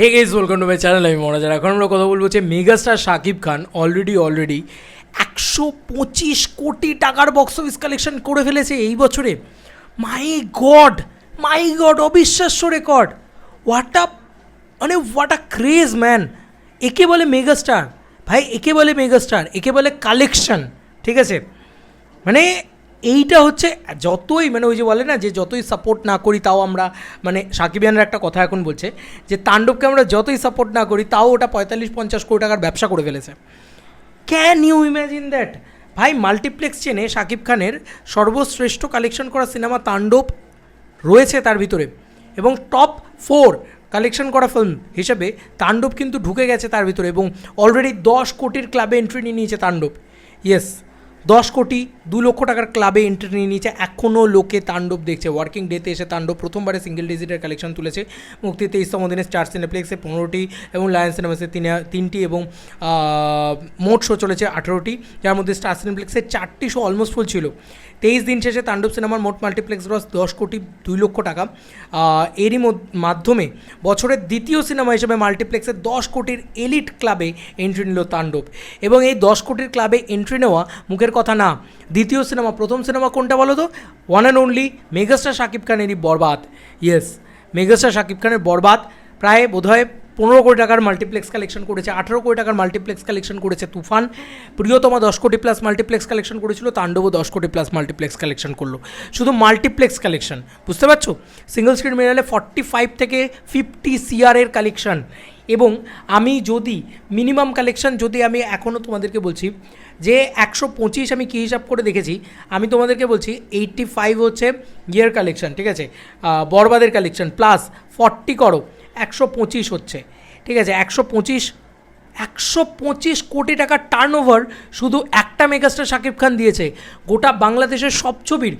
Hey guys welcome to my channel আমি মনোজার এখন আমরা কথা বলব যে megastar Shakib Khan already already একশো পঁচিশ কোটি টাকার বক্স অফিস কালেকশন করে ফেলেছে এই বছরে। মাই গড মাই গড অবিশ্বাস্য রেকর্ড হোয়াট আ মানে হোয়াট আ ক্রেজ ম্যান একে বলে মেগাস্টার। ভাই, একে বলে মেগাস্টার, একে বলে কালেকশন ঠিক আছে? মানে এইটা হচ্ছে, যতই মানে ওই যে বলে না যে যতই সাপোর্ট না করি তাও আমরা মানে সাকিবিয়ানের একটা কথা এখন বলছে, যে তাণ্ডবকে আমরা যতই সাপোর্ট না করি তাও ওটা পঁয়তাল্লিশ পঞ্চাশ কোটি টাকার ব্যবসা করে ফেলেছে। ক্যান ইউ ইম্যাজিন দ্যাট ভাই মাল্টিপ্লেক্স চেনে শাকিব খানের সর্বশ্রেষ্ঠ কালেকশন করা সিনেমা তাণ্ডব রয়েছে তার ভিতরে। এবং টপ ফোর কালেকশন করা ফিল্ম হিসেবে তাণ্ডব কিন্তু ঢুকে গেছে তার ভিতরে এবং অলরেডি দশ কোটির ক্লাবে এন্ট্রি নিয়ে নিয়েছে তাণ্ডব। ইয়েস দশ কোটি দু লক্ষ টাকার ক্লাবে এন্ট্রি নিয়ে নিয়েছে। এখনও লোকে তাণ্ডব দেখছে। ওয়ার্কিং ডেতে এসে তাণ্ডব প্রথমবারে সিঙ্গেল ডিজিটের কালেকশন তুলেছে। মুক্তি তেইশতম দিনে স্টার সিনেপ্লেক্সে পনেরোটি এবং লায়ন সিনেমাসে তিন, তিনটি এবং মোট শো চলেছে আঠেরোটি। যার মধ্যে স্টার সিনেপ্লেক্সে চারটি শো অলমোস্ট ফুল ছিল। তেইশ দিন শেষে তাণ্ডব সিনেমার মোট মাল্টিপ্লেক্স গ্রস দশ কোটি দুই লক্ষ টাকা। এরই মাধ্যমে বছরের দ্বিতীয় সিনেমা হিসেবে মাল্টিপ্লেক্সের দশ কোটির এলিট ক্লাবে এন্ট্রি নিল তাণ্ডব। এবং এই দশ কোটির ক্লাবে এন্ট্রি নেওয়া মুখের কথা না। দ্বিতীয় সিনেমা, প্রথম সিনেমা কোনটা বলো তো one and only megastar Shakib খানেরই Borbaad. Yes megastar Shakib খানের বরবাদ। প্রায় বোধহয় পনেরো কোটি টাকার মাল্টিপ্লেক্স কালেকশন করেছে, আঠেরো কোটি টাকার মাল্টিপ্লেক্স কালেকশন করেছে তুফান। প্রিয়তমা দশ কোটি প্লাস মাল্টিপ্লেক্স কালেকশন করেছিল তাণ্ডবও দশ কোটি প্লাস মাল্টিপ্লেক্স কালেকশন করল। শুধু মাল্টিপ্লেক্স কালেকশন বুঝতে পারছ? সিঙ্গল স্ক্রিন মেরালে ফর্টি ফাইভ থেকে ফিফটি সিআরের কালেকশন এবং আমি যদি মিনিমাম কালেকশন যদি আমি এখনও তোমাদেরকে বলছি, যে একশো পঁচিশ আমি কী হিসাব করে দেখেছি, আমি তোমাদেরকে বলছি এইট্টি ফাইভ হচ্ছে ইয়ের কালেকশন ঠিক আছে? বরবাদের কালেকশন প্লাস ফর্টি করো, একশো পঁচিশ হচ্ছে, ঠিক আছে? একশো পঁচিশ একশো পঁচিশ কোটি টাকার টার্ন ওভার শুধু একটা মেগাস্টার শাকিব খান দিয়েছে। গোটা বাংলাদেশের সব ছবির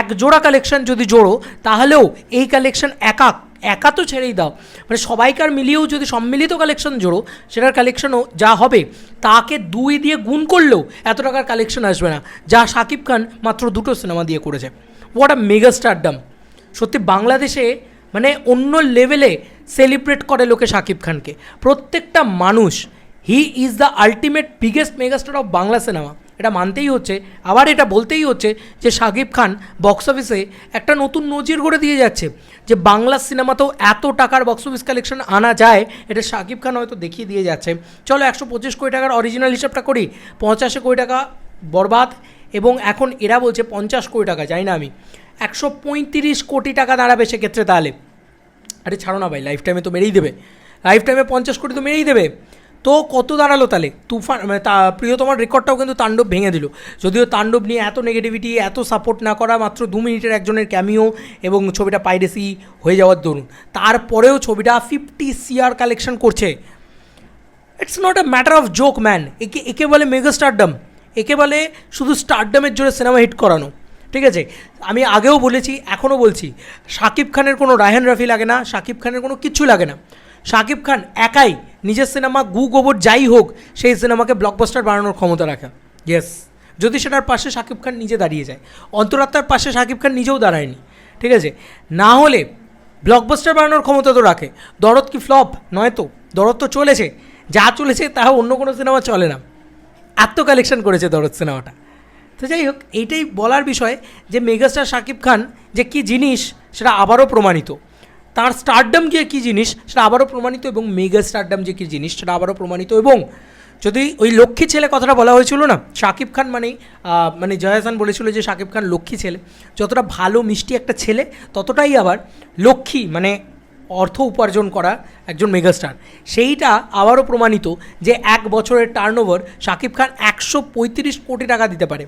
এক জোড়া কালেকশন যদি জোড়ো, তাহলেও এই কালেকশন একা একা তো ছেড়েই দাও। মানে সবাইকার মিলিয়েও যদি সম্মিলিত কালেকশন জোড়ো, সেটার কালেকশনও যা হবে, তাকে দুই দিয়ে গুণ করলেও এত টাকার কালেকশন আসবে না। যা শাকিব খান মাত্র দুটো সিনেমা দিয়ে করেছে। হোয়াট আ মেগা স্টারডাম সত্যি বাংলাদেশে মানে অন্য লেভেলে সেলিব্রেট করে লোকে শাকিব খানকে। প্রত্যেকটা মানুষ he is the ultimate biggest megastar of Bangla cinema এটা মানতেই হচ্ছে। আবার এটা বলতেই হচ্ছে যে শাকিব খান বক্স অফিসে একটা নতুন নজির গড়ে দিয়ে যাচ্ছে। যে বাংলা সিনেমাতেও এত টাকার বক্স অফিস কালেকশন আনা যায়, এটা শাকিব খান হয়তো দেখিয়ে দিয়ে যাচ্ছে। চলো একশো পঁচিশ কোটি টাকার অরিজিনাল হিসাবটা করি। পঞ্চাশে কোটি টাকা বরবাদ এবং এখন এরা বলছে পঞ্চাশ কোটি টাকা, জানি না আমি। একশো পঁয়ত্রিশ কোটি টাকা দাঁড়াবে সেক্ষেত্রে তাহলে। আরে ছাড়ো না ভাই লাইফ টাইমে তো মেরেই দেবে। লাইফ টাইমে পঞ্চাশ কোটি তো মেরেই দেবে। তো কত দাঁড়াল তাহলে? তুফান মানে তা, প্রিয়তমার রেকর্ডটাও কিন্তু তাণ্ডব ভেঙে দিল। যদিও তাণ্ডব নিয়ে এত নেগেটিভিটি এত সাপোর্ট না করা মাত্র দু মিনিটের একজনের ক্যামিও এবং ছবিটা পাইরেসি হয়ে যাওয়ার দরুন। তারপরেও ছবিটা ফিফটি সিআর কালেকশন করছে। It's not a matter of joke man একে একে বলে মেগা স্টারডাম একে বলে শুধু স্টারডামের জোরে সিনেমা হিট করানো। ঠিক আছে? আমি আগেও বলেছি, এখনও বলছি শাকিব খানের কোনো রায়হান রাফি লাগে না শাকিব খানের কোনো কিচ্ছু লাগে না। শাকিব খান একাই নিজের সিনেমা গু গোবর যাই হোক, সেই সিনেমাকে ব্লকবাস্টার বানানোর ক্ষমতা রাখা। ইয়েস যদি সেটার পাশে শাকিব খান নিজে দাঁড়িয়ে যায়। অন্তরাত্মার পাশে শাকিব খান নিজেও দাঁড়ায়নি। ঠিক আছে? না হলে ব্লকবাস্টার বানানোর ক্ষমতা তো রাখে। দরদ কি ফ্লপ নয় তো দরদ তো চলেছে। যা চলেছে তা অন্য কোনো সিনেমা চলে না। এত কালেকশন করেছে দরদ সিনেমাটা। তো যাই হোক, এইটাই বলার বিষয় যে মেগাস্টার শাকিব খান যে কী জিনিস, সেটা আবারও প্রমাণিত। তার স্টারডাম গিয়ে কী জিনিস? সেটা আবারও প্রমাণিত এবং মেগা স্টারডাম যে কী জিনিস, সেটা আবারও প্রমাণিত এবং যদি ওই লক্ষ্মী ছেলে কথাটা বলা হয়েছিল না, শাকিব খান মানেই মানে জয়াসান বলেছিল যে শাকিব খান লক্ষ্মী ছেলে। যতটা ভালো, মিষ্টি একটা ছেলে, ততটাই আবার লক্ষ্মী মানে অর্থ উপার্জন করা একজন মেগাস্টার সেইটা আবারও প্রমাণিত যে এক বছরের টার্ন ওভার শাকিব খান একশো পঁয়ত্রিশ কোটি টাকা দিতে পারে।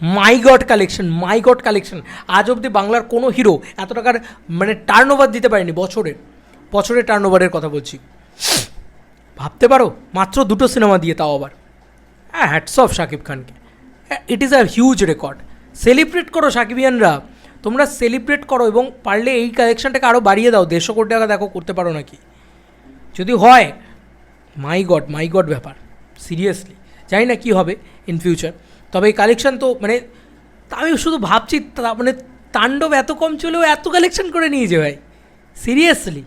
My god collection my god collection আজ অবধি বাংলার কোনো হিরো এত টাকার মানে টার্ন ওভার দিতে পারেনি বছরের বছরের টার্ন ওভারের কথা বলছি। ভাবতে পারো, মাত্র দুটো সিনেমা দিয়ে তাও আবার। হ্যাঁ হ্যাটস অফ শাকিব খানকে। It is a huge record celebrate করো সাকিবিয়ানরা তোমরা সেলিব্রেট করো এবং পারলে এই কালেকশনটাকে আরও বাড়িয়ে দাও। দেড়শো কোটি টাকা দেখো, করতে পারো নাকি? যদি হয় মাই গড মাই গড ব্যাপার। সিরিয়াসলি জানি না কী হবে ইন ফিউচার তবে এই কালেকশন তো মানে আমি শুধু ভাবছি মানে তাণ্ডব এত কম চলেও এত কালেকশন করে নিয়ে যে ভাই। সিরিয়াসলি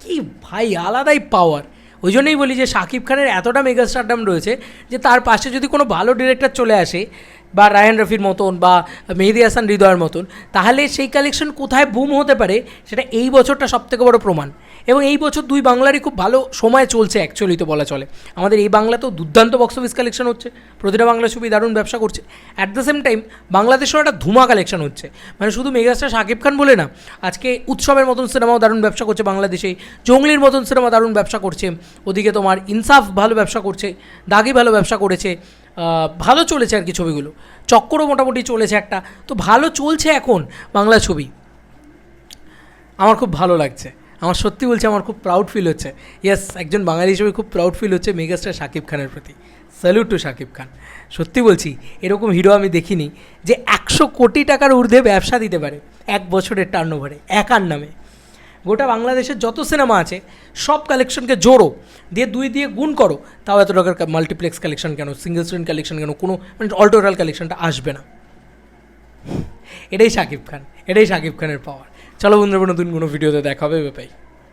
কি ভাই, আলাদাই পাওয়ার ওই জন্যই বলি যে শাকিব খানের এতটা মেগাস্টারডাম রয়েছে যে তার পাশে যদি কোনো ভালো ডিরেক্টর চলে আসে বা রায়ান রফির মতন বা মেহেদি হাসান হৃদয়ের মতন, তাহলে সেই কালেকশন কোথায় বুম হতে পারে সেটা এই বছরটা সবথেকে বড় প্রমাণ। এবং এই বছর দুই বাংলারই খুব ভালো সময় চলছে অ্যাকচুয়ালি তো বলা চলে। আমাদের এই বাংলাতেও দুর্দান্ত বক্স অফিস কালেকশন হচ্ছে, প্রতিটা বাংলা ছবি দারুণ ব্যবসা করছে। অ্যাট দ্য সেম টাইম বাংলাদেশেও একটা ধুমা কালেকশন হচ্ছে। মানে শুধু মেগাস্টার শাকিব খান বলে না, আজকে উৎসবের মতন সিনেমাও দারুণ ব্যবসা করছে বাংলাদেশে, জঙ্গলির মতন সিনেমা দারুণ ব্যবসা করছে। ওদিকে তোমার ইনসাফ ভালো ব্যবসা করছে, দাগি ভালো ব্যবসা করেছে। ভালো চলেছে আর কি ছবিগুলো। চক্করও মোটামুটি চলেছে একটা। তো ভালো চলছে এখন বাংলা ছবি। আমার খুব ভালো লাগছে। আমার সত্যি বলছে আমার খুব প্রাউড ফিল হচ্ছে। ইয়েস একজন বাঙালি হিসেবে খুব প্রাউড ফিল হচ্ছে মেগাস্টার শাকিব খানের প্রতি। Salute to Shakib Khan. সত্যি বলছি, এরকম হিরো আমি দেখিনি যে একশো কোটি টাকার ঊর্ধ্বে ব্যবসা দিতে পারে এক বছরের টার্ন ওভারে একার নামে। গোটা বাংলাদেশের যত সিনেমা আছে, সব কালেকশনকে জোড়ো। দিয়ে দুই দিয়ে গুণ করো, তাও এত টাকার মাল্টিপ্লেক্স কালেকশন কেন সিঙ্গেল স্ক্রিন কালেকশন কেন, কোনো মানে অল্টোরাল কালেকশনটা আসবে না। এটাই শাকিব খান, এটাই শাকিব খানের পাওয়ার চলো বন্ধুরা, নতুন কোনো ভিডিওতে দেখা হবে বাই